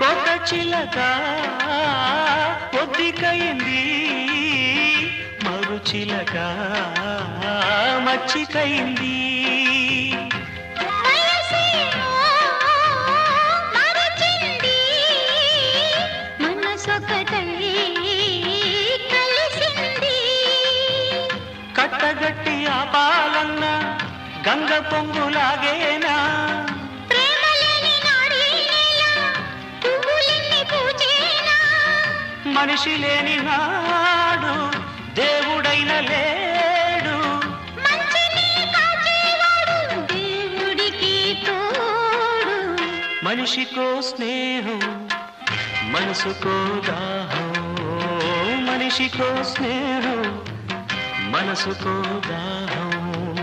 ఒక చిలక ఒద్దికైంది మరు చిలక మచ్చికైంది. కట్టగట్టి ఆపాలన్న గంగ పొంగులాగేనా మనిషి లేని నాడు దేవుడైన లేడు. మనిషికో స్నేహం మనసుకో దాహం. మనిషికో స్నేహం మనసుకో దాహం.